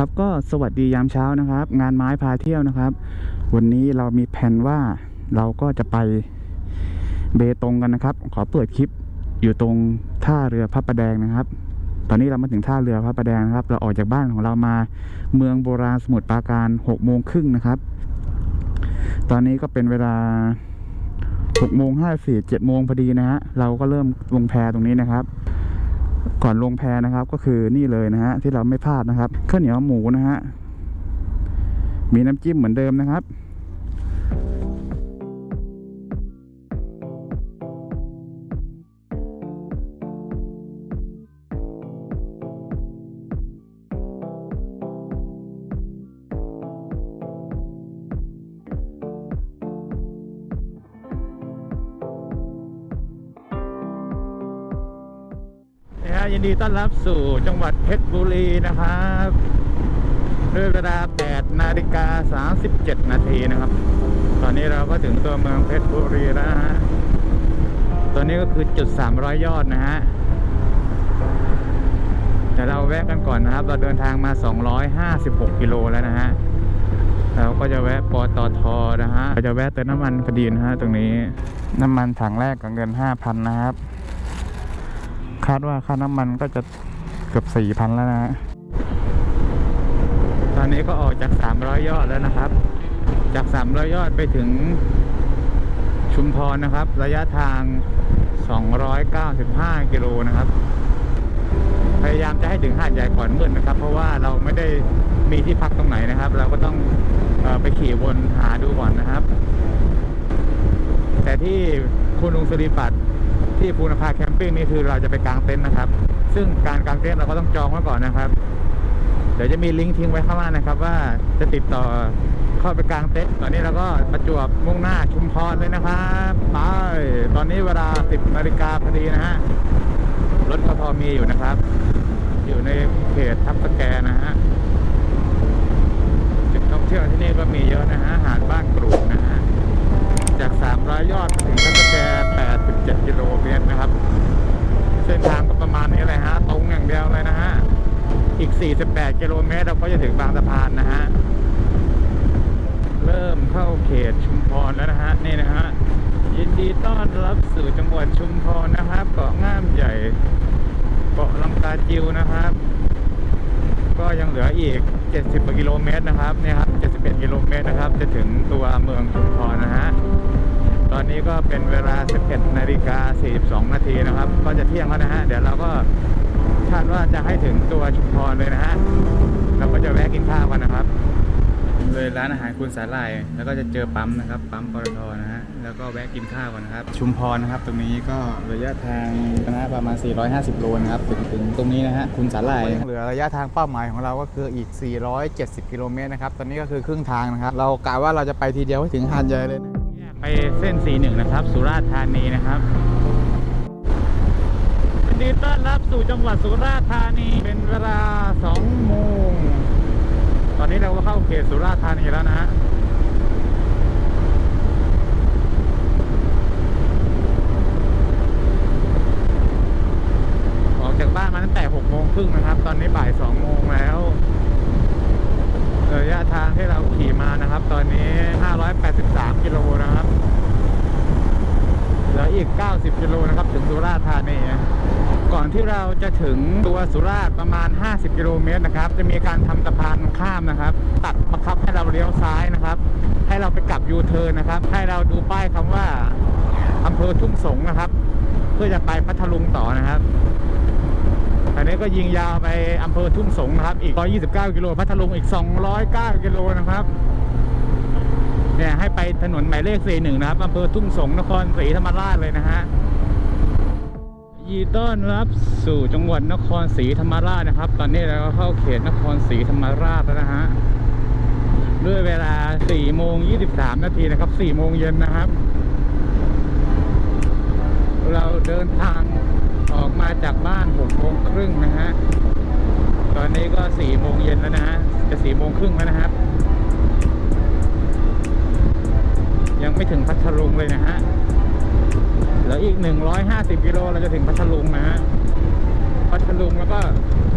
ครับก็สวัสดียามเช้านะครับ งานไม้พาเที่ยวนะครับ วันนี้เรามีแผนว่าเราก็จะไปเบตงกันนะครับ ขอเปิดคลิปอยู่ตรงท่าเรือพระประแดงนะครับ ตอนนี้เรามาถึงท่าเรือพระประแดงนะครับ เราออกจากบ้านของเรามาเมืองโบราณสมุทรปราการหกโมงครึ่งนะครับ ตอนนี้ก็เป็นเวลาหกโมงห้าสี่เจ็ดโมงพอดีนะฮะเราก็เริ่มลงแพตรงนี้นะครับ ก่อนลงแพนะครับ ก็คือนี่เลยนะฮะที่เราไม่พลาดนะครับข้าวเหนียวหมูนะฮะมีน้ำจิ้มเหมือนเดิมนะครับ ต้อนรับสู่จังหวัดเพชรบุรีนะครับด้วยเวลา 8 นาฬิกา 37 นาทีนะครับ ตอนนี้เราก็ถึงตัวเมืองเพชรบุรีแล้วนะฮะตอนนี้ก็คือจุด 300 ยอดนะฮะแต่เราแวะกันก่อนนะครับ เราเดินทางมา 256 กิโลแล้วนะฮะ เราก็จะแวะปตทนะฮะเราจะแวะเติมน้ำมันพอดีนะฮะตรงนี้ น้ำมันถังแรกกับเงิน 5,000 นะครับ คาดว่าค่าน้ำมันก็จะเกือบสี่พันแล้วนะฮะตอนนี้ก็ออกจากสามร้อยยอดแล้วนะครับ จากสามร้อยยอดไปถึงชุมพรนะครับ ระยะทางสองร้อยเก้าสิบห้ากิโลนะครับ พยายามจะให้ถึงหาดใหญ่ก่อนมืดนะครับ เพราะว่าเราไม่ได้มีที่พักตรงไหนนะครับ เราก็ต้องออไปขี่วนหาดูก่อนนะครับ แต่ที่คุณลุงสุริปัตย์ ที่ภูนภาแคมปิ้งนี่คือเราจะไปกางเต็นท์นะครับ ซึ่งการกางเต็นท์เราก็ต้องจองไว้ก่อนนะครับ เดี๋ยวจะมีลิงก์ทิ้งไว้ข้างล่างนะครับ ว่าจะติดต่อเข้าไปกางเต็นท์ตอนนี้เราก็ประจวบมุ่งหน้าชุมพรเลยนะครับไปตอนนี้เวลา 10นาฬิกาพอดีนะฮะรถก็พอมีอยู่นะครับ อยู่ในเขตทับสแกนะฮะจุดท่องเที่ยวที่นี่ก็มีเยอะนะฮะหาดบ้านกรูดนะฮะ จาก 300 ยอดถึงทับสแก87 กิโลเมตรนะครับ เส้นทางก็ประมาณนี้เลยฮะ ตรงอย่างเดียวเลยนะฮะ อีก 48 กิโลเมตรเราก็จะถึงบางสะพานนะฮะ เริ่มเข้าเขตชุมพรแล้วนะฮะ นี่นะฮะ ยินดีต้อนรับสู่จังหวัดชุมพรนะครับ เกาะง่ามใหญ่เกาะลังกาจิวนะครับ ก็ยังเหลืออีก 70กิโลเมตรนะครับเนี่ยครับ71 กิโลเมตรนะครับ จะถึงตัวเมืองชุมพรนะฮะ ตอนนี้ก็เป็นเวลา 11นาฬิกา 42 นาทีนะครับ ก็จะเที่ยงแล้วนะฮะ เดี๋ยวเราก็คาดว่าจะให้ถึงตัวชุมพรเลยนะฮะ เราก็จะแวะกินข้าวกันนะครับ เลยร้านอาหารคุณสาหร่าย แล้วก็จะเจอปั๊มนะครับ ปั๊มปตทนะฮะ แล้วก็แวะกินข้าวกันนะครับ ชุมพรนะครับ ตรงนี้ก็ระยะทางนะประมาณ 450 โลนะครับ ถึงถึงตรงนี้นะฮะ คุณสาหร่าย เหลือระยะทางเป้าหมายของเราก็คืออีก 470 กิโลเมตรนะครับ ตอนนี้ก็คือครึ่งทางนะครับ เรากะว่าเราจะไปทีเดียวให้ถึงหาดใหญ่เลยนะ ไปเส้น41นะครับ สุราษฎร์ธานีนะครับยินดีต้อนรับสู่จังหวัดสุราษฎร์ธานี เป็นเวลา2โมง ตอนนี้เราก็เข้าเขตสุราษฎร์ธานีแล้วนะฮะออกจากบ้านมาตั้งแต่6โมงครึ่งนะครับ ตอนนี้บ่าย2โมงแล้วระยะทางที่เราขี่มานะครับ ตอนนี้ 583 กิโลนะครับ เหลื อีก 90 กิโลนะครับ ถึงสุราษฎร์ธานี ก่อนที่เราจะถึงตัวสุราษฎร์ประมาณ 50 กิโลเมตรนะครับ จะมีการทำสะพานข้ามนะครับ ตัดบังคับให้เราเลี้ยวซ้ายนะครับ ให้เราไปกลับยูเทิร์นนะครับ ให้เราดูป้ายคำว่าอำเภอทุ่งสงนะครับ เพื่อจะไปพัทลุงต่อนะครับอันนี้ก็ยิงยาวไปอำเภอทุ่งสงนะครับ อีก 129 กิโล พัทลุงอีก 209 กิโลนะครับ เนี่ยให้ไปถนนหมายเลข41นะครับอำเภอทุ่งสงนครศรีธรรมราชเลยนะฮะยีต้อนรับสู่จังหวัดนครศรีธรรมราชนะครับ ตอนนี้เราก็เข้าเขตนครศรีธรรมราชแล้วนะฮะด้วยเวลา4โมง23 นาทีนะครับ4โมงเย็นนะครับ เราเดินทางออกมาจากบ้าน6โมงครึ่งนะฮะ ตอนนี้ก็4โมงเย็นแล้วนะฮะ จะ4โมงครึ่งแล้วนะครับ ยังไม่ถึงพัทลุงเลยนะฮะแล้วอีก 150กิโลเราจะถึงพัทลุงนะฮะพัทลุงแล้วก็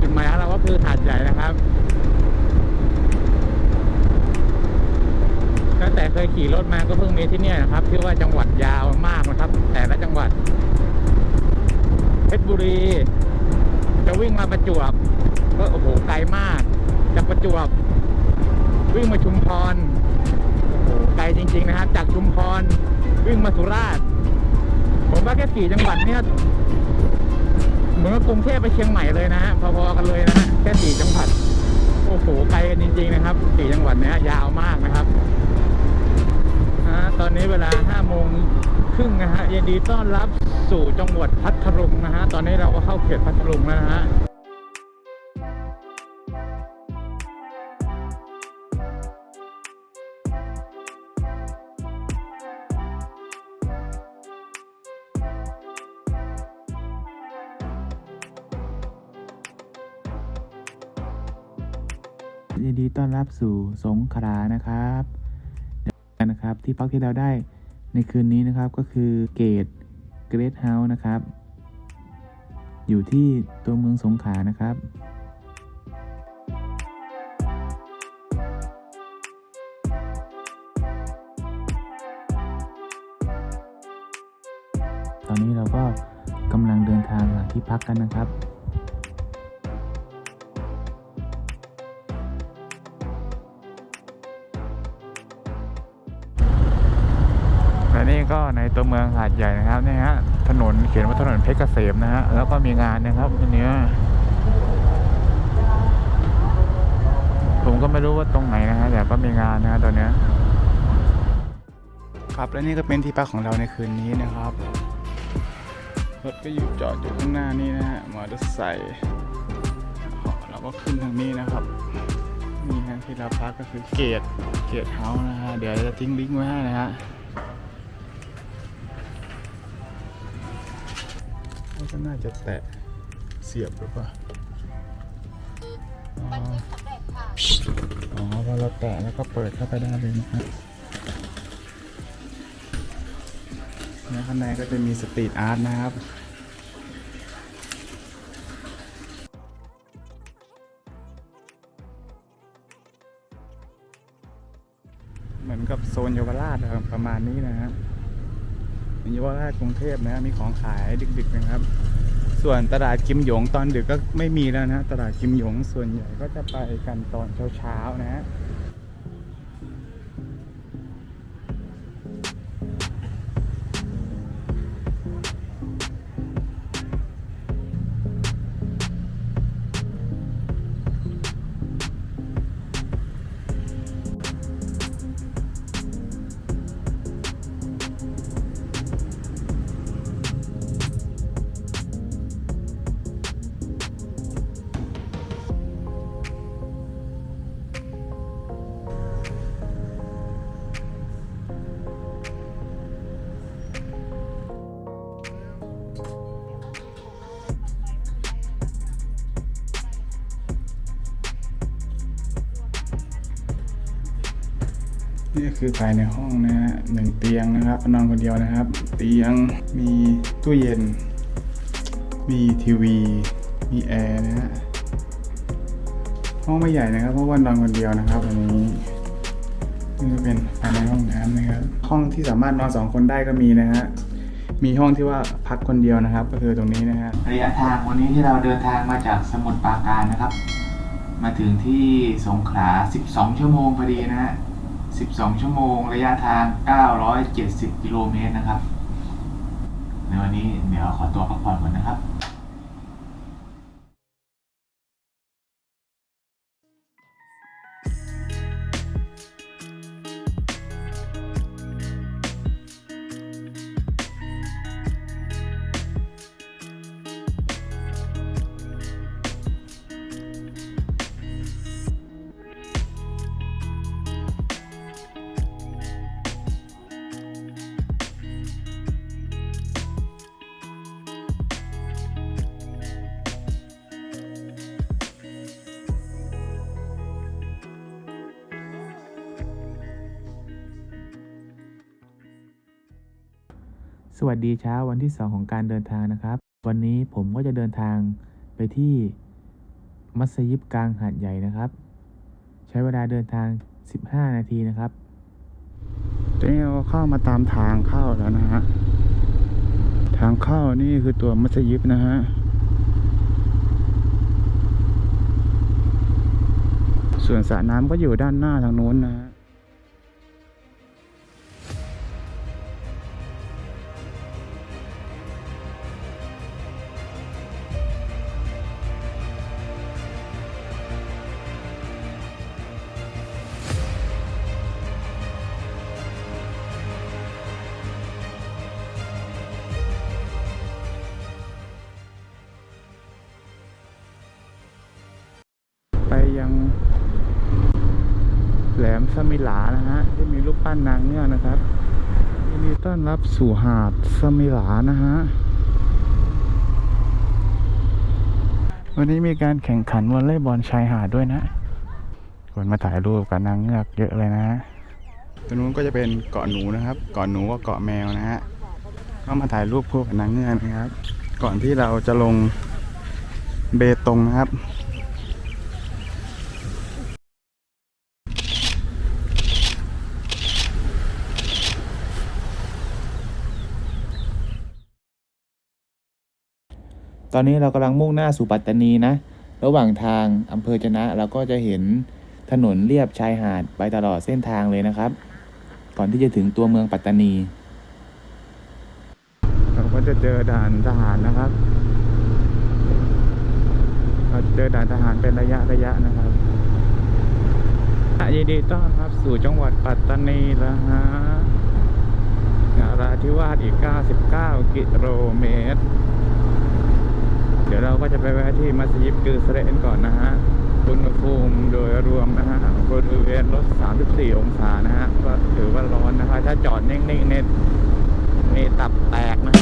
จุดหมายของเราก็คือหาดใหญ่นะครับตั้งแต่เคยขี่รถมาก็เพิ่งมีที่นี่นะครับที่ว่าจังหวัดยาวมากนะครับ แต่ละจังหวัดเพชรบุรี จะวิ่งมาประจวบก็โอ้โหไกลมาก จากประจวบ วิ่งมาชุมพร ลจริง ๆ นะครับ จากชุมพรวิ่งมาสุราษฎร์ผมว่าแค่สี่จังหวัดเนี่ยเหมือนกับกรุงเทพไปเชียงใหม่เลยนะฮะพอๆกันเลยนะฮะแค่สี่จังหวัดโอ้โหไกลกันจริง ๆ นะครับสี่จังหวัดเนี้ยยาวมากนะครับฮะตอนนี้เวลาห้าโมงครึ่งนะฮะยินดีต้อนรับสู่จังหวัดพัทลุงนะฮะตอนนี้เราก็เข้าเขตพัทลุงแล้วนะฮะ นดีต้อนรับ สู่สงขลานะครับเดี๋ยวนะครับที่พักที่เราได้ในคืนนี้นะครับก็คือเกตเกรทเฮาส์นะครับ อยู่ที่ตัวเมืองสงขลานะครับตอนนี้เราก็กำลังเดินทางหาที่พักกันนะครับ ก็ในตัวเมืองหาดใหญ่นะครับนี่ฮะถนนเขียนว่าถนนเพชรเกษมนะฮะแล้วก็มีงานนะครับอันเนี้ยผมก็ไม่รู้ว่าตรงไหนนะฮะแต่ก็มีงานนะฮะตอนเนี้ยครับและนี่ก็เป็นที่พักของเราในคืนนี้นะครับรถก็อยู่จอดอยู่ข้างหน้านี่นะฮะมอเตอร์ไซค์เราก็ขึ้นทางนี้นะครับนี่ฮะที่เราพักก็คือเกตเกตเฮาส์นะฮะเดี๋ยวจะทิ้งลิงก์ไว้ให้นะฮะ ก็น่าจะแตะเสียบหรือเปล่าอ๋ออ๋อพอเราแตะแล้วก็เปิดเข้าไปได้เลยนะครับเนี่ยข้างในก็จะมีสตรีทอาร์ตนะครับเหมือนกับโซนเยาวราชนะครับประมาณนี้นะครับเยาวราชกรุงเทพนะมีของขายดึกๆนะครับ ส่วนตลาดกิมหยงตอนดึกก็ไม่มีแล้วนะ ตลาดกิมหยงส่วนใหญ่ก็จะไปกันตอนเช้าๆนะ นี่คือภายในห้องนะฮะหนึ่งเตียงนะครับนอนคนเดียวนะครับ เตียงมีตู้เย็น มีทีวี มีแอร์นะฮะห้องไม่ใหญ่นะครับเพราะว่านอนคนเดียวนะครับวันนี้นี่ก็เป็นภายในห้องน้ำนะครับ ห้องที่สามารถนอนสองคนได้ก็มีนะฮะมีห้องที่ว่าพักคนเดียวนะครับ ก็คือตรงนี้นะฮะระยะทางวันนี้ที่เราเดินทางมาจากสมุทรปราการนะครับ มาถึงที่สงขลา 12 ชั่วโมงพอดีนะฮะ 12 ชั่วโมง ระยะทาง 970 กิโลเมตรนะครับ ในวันนี้เดี๋ยวขอตัวพักผ่อนก่อนนะครับ สวัสดีเช้าวันที่ 2 ของการเดินทางนะครับ วันนี้ผมก็จะเดินทางไปที่มัสยิดกลางหาดใหญ่นะครับ ใช้เวลาเดินทาง 15 นาทีนะครับตอนนี้เราเข้ามาตามทางเข้าแล้วนะฮะทางเข้านี่คือตัวมัสยิดนะฮะส่วนสระน้ำก็อยู่ด้านหน้าทางนู้นนะฮะ ยังแหลมสมิหลานะฮะที่มีรูปปั้นนางเงือกนะครับยินดีต้อนรับสู่หาดสมิหลานะฮะวันนี้มีการแข่งขันวอลเลย์บอลชายหาดด้วยนะคนมาถ่ายรูปกับนางเงือกเยอะเลยนะฮะตรงนู้นก็จะเป็นเกาะหนูนะครับ เกาะหนูกับเกาะแมวนะฮะก็มาถ่ายรูปคู่กับนางเงือกนะครับ ก่อนที่เราจะลงเบตงนะครับ ตอนนี้เรากำลังมุ่งหน้าสู่ปัตตานีนะ ระหว่างทางอำเภอจนะเราก็จะเห็นถนนเรียบชายหาดไปตลอดเส้นทางเลยนะครับ ก่อนที่จะถึงตัวเมืองปัตตานี เราก็จะเจอด่านทหารนะครับ เราจเจอด่านทหารเป็นระยะระยะนะครับยินดีต้อนรับสู่จังหวัดปัตตานีแล้วฮะนาราธิวาสอีก 99 กิโลเมตร ดี๋ยวเราก็จะไปแวะที่มัสยิดกือเสเรนก่อนนะฮะอุณหภูมิโดยรวมนะฮะบริเวณลด 34 องศานะฮะก็ถือว่าร้อนนะคะ ถ้าจอดนิ่งๆเนี่ยนี่ตับแตกนะ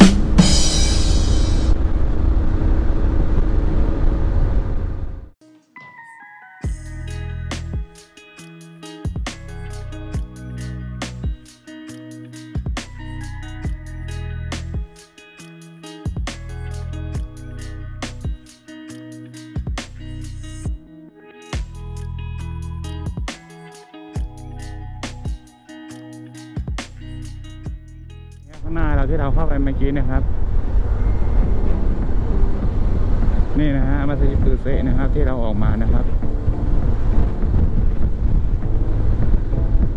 ที่เราเข้าไปเมื่อกี้นะครับ นี่นะฮะมัสยิดคือเซะนะครับ ที่เราออกมานะครับ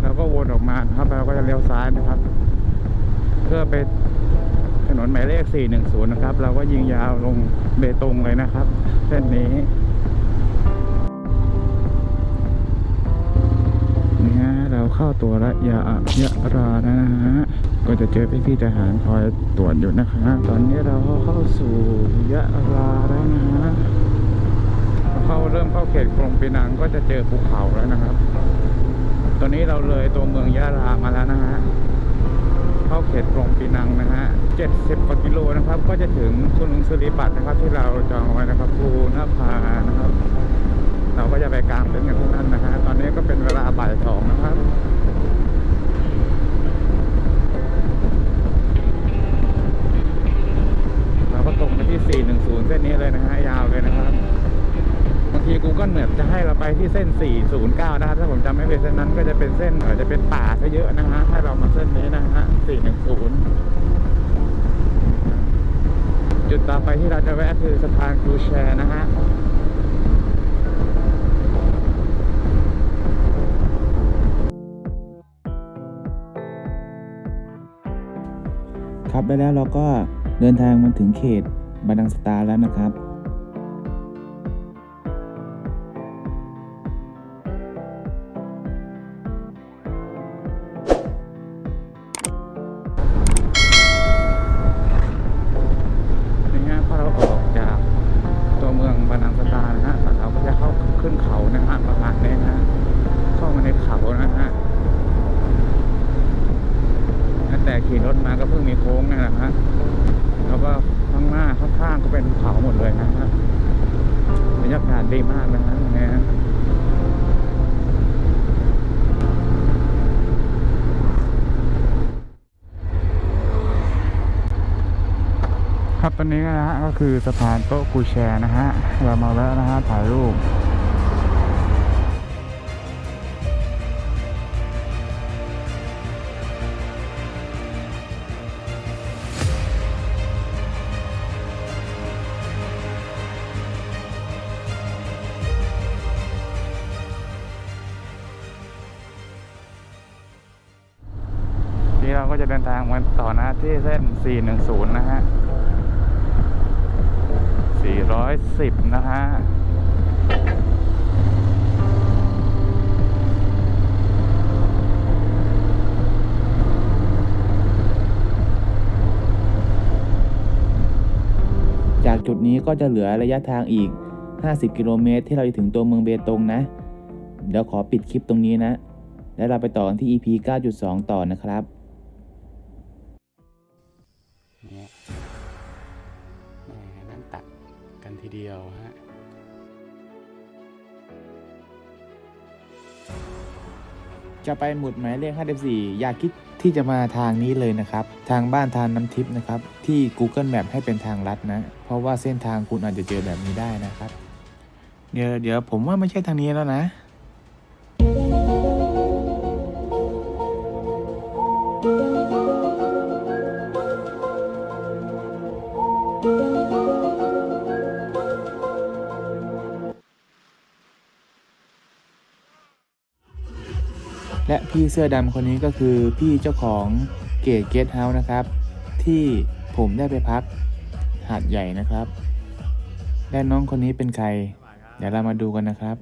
เราก็วนออกมาครับเราก็จะเลี้ยวซ้ายนะครับ เพื่อไปถนนหมายเลข 410 นะครับ เราก็ยิงยาวลงเบตงเลยนะครับ เส้นนี้ เราเข้าตัวระยะยะรานะฮะ ก็จะเจอพี่ๆทหารคอยตรวจอยู่นะคะ ตอนนี้เราเข้าสู่ยะราแล้วนะฮะเข้าเริ่มเข้าเขตกรงปีนังก็จะเจอภูเขาแล้วนะครับ ตอนนี้เราเลยตัวเมืองยะรามาแล้วนะฮะ เข้าเขตกรงปีนังนะฮะ70กว่ากิโลนะครับ ก็จะถึงสุนุงสุริปัตนะครับ ที่เราจองไว้นะครับภูนภานะครับ เราก็จะไปกลางเต็นท์กันที่นั่นนะฮะตอนนี้ก็เป็นเวลาบ่ายสองนะครับเราก็ตรงไปที่ 410 เส้นนี้เลยนะฮะยาวเลยนะครับบางที Google Map จะให้เราไปที่เส้น 409 นะครับถ้าผมจำไม่ผิดเส้นนั้นก็จะเป็นเส้นอ่อจะเป็นป่าซะเยอะนะฮะให้เรามาเส้นนี้นะฮะ 410 จุดต่อไปที่เราจะแวะคือสะพานครูแชร์นะฮะ ครับไปแล้วเราก็เดินทางมาถึงเขตบันดังสตาร์แล้วนะครับ ขี่รถมาก็เพิ่งมีโค้งนี่แหละฮะแล้วก็ข้างหน้าข้างๆก็เป็นเขาหมดเลยนะฮะบรรยากาศดีมากนะฮะตรงนี้ฮะครับตอนนี้นะฮะก็คือสะพานโต๊ะกูแชร์นะฮะเรามาแล้วนะฮะถ่ายรูป ก็จะเดินทางมาต่อนะที่เส้น 410 นะฮะ 410 นะฮะจากจุดนี้ก็จะเหลือระยะทางอีก 50 กิโลเมตรที่เราจะถึงตัวเมืองเบตงนะ เดี๋ยวขอปิดคลิปตรงนี้นะ แล้วเราไปต่อกันที่ EP 9.2 ต่อนะครับ ดียวฮะจะไปหมุดหมายเลข 54 อย่าคิดที่จะมาทางนี้เลยนะครับ ทางบ้านทานน้ำทิพย์นะครับ ที่ Google Map ให้เป็นทางลัดนะ เพราะว่าเส้นทางคุณอาจจะเจอแบบนี้ได้นะครับ เดี๋ยวเดี๋ยวผมว่าไม่ใช่ทางนี้แล้วนะและ พี่เสื้อดำคนนี้ก็คือพี่เจ้าของเกตเกสเฮาส์นะครับ ที่ผมได้ไปพักหาดใหญ่นะครับ และน้องคนนี้เป็นใคร เดี๋ยวเรามาดูกันนะครับ